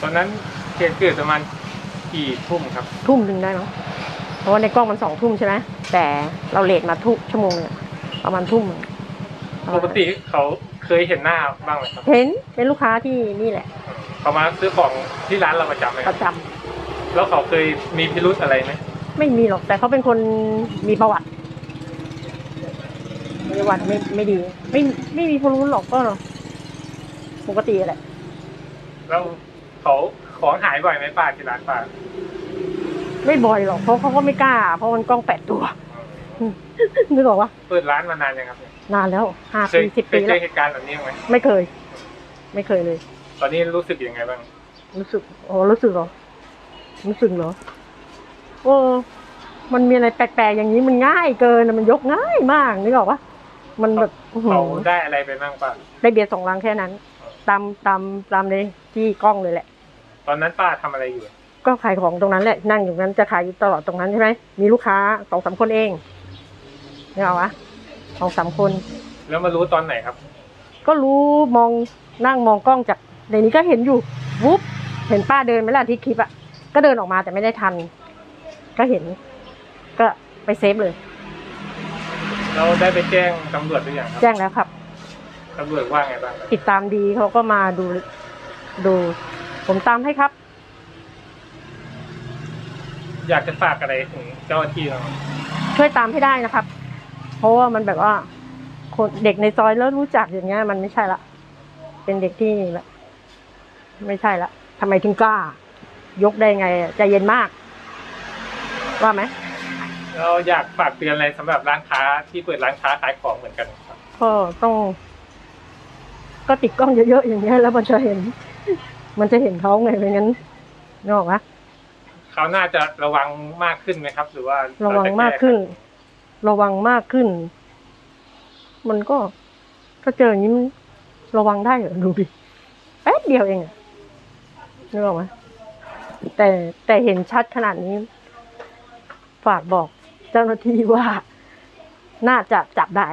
ตอนนั้นเหตุเกิดประมาณกี่ทุ่มครับทุ่มหนึ่งได้มั้งเพราะว่าในกล้องมันสองทุ่มใช่ไหมแต่เราเลทมาทุกชั่วโมงเนี่ยประมาณทุ่มปกติเขาเคยเห็นหน้าบ้างไหมครับ เห็นเป็นลูกค้าที่นี่แหละเขามาซื้อของที่ร้านเราประจำไหมปรระจำแล้วเขาเคยมีพิรุธอะไรไหมไม่มีหรอกแต่เขาเป็นคนมีประวัติ มีประวัติไม่ไม่ดี ไม่ไม่มีคนรู้หรอกก็ปกติแหละแล้วเขาของหายบ่อยไหมป้าที่ร้านป้าไม่บ่อยหรอกเพราะเขาก็ไม่กล้า เพราะมันกล้องแปดตัวนึกออกว่าเปิดร้านมานานยังครับเนี่ยนานแล้วห้าเคปียสิบเคปียเจแล้อวเหตุการณ์แบบนี้ไหมไม่เคย ไม่เคยเลย ตอนนี้รู้สึกยังไงบ้าง รู้สึกโอ้รู้สึกเหรอรู้สึกเหรอโอ้มันมีอะไรแปลกๆอย่างนี้มันง่ายเกินอะมันยกง่ายมากนึกออกปะ มันแบบอื้อหืเขาอได้อะไรไปบ้างป้าได้เบียร์สองลังแค่นั้น ตามตามตามเลยที่กล้องเลยแหละ ตอนนั้นป้าทำอะไรอยู่ ก็ขายของตรงนั้นแหละนั่งอยู่นั้นจะขายอยู่ตลอดตรงนั้นใช่ไหมมีลูกค้าสองสามคนเองนึกออกปะสองสามคน แล้วมารู้ตอนไหนครับ ก็รู้มองนั่งมองกล้องจากในนี้ก็เห็นอยู่วุบเห็นป้าเดินไหมล่ะที่คลิปอะก็เดินออกมาแต่ไม่ได้ทัน ก็เห็น ก็ไปเซฟเลย เราได้ไปแจ้งตำรวจหรือยังครับแจ้งแล้วครับตำรวจว่าไงบ้างครับติดตามดีเขาก็มาดูดู ผมตามให้ครับ อยากจะฝากอะไรถึงเจ้าหน้าที่เราช่วยตามให้ได้นะครับ เพราะว่ามันแบบว่า คนเด็กในซอยแล้วรู้จักอย่างเงี้ย มันไม่ใช่ละ เป็นเด็กที่แบบไม่ใช่ละทำไมถึงกล้า ยกได้ไงอะใจเย็นมาก ว่าไหม เราอยากฝากเตือนอะไรสำหรับร้านค้าที่เปิดร้านค้าขายของเหมือนกันครับก็ต้อง ก็ติดกล้องเยอะๆอย่างเงี้ยแล้วมันจะเห็น มันจะเห็นเขาไงไม่งั้นนึกออกปะเขาน่าจะระวังมากขึ้นไหมครับ หรือว่าระวังเจแมากขึ้น ระวังมากขึ้น มันก็ถ้าเจออย่างนี้มันระวังได้เหรอดูดิแป๊บเดียวเองอะนึกออกไหมแต่แต่เห็นชัดขนาดนี้ ฝากบอก เจ้าหน้าที่ว่าน่าจะจับได้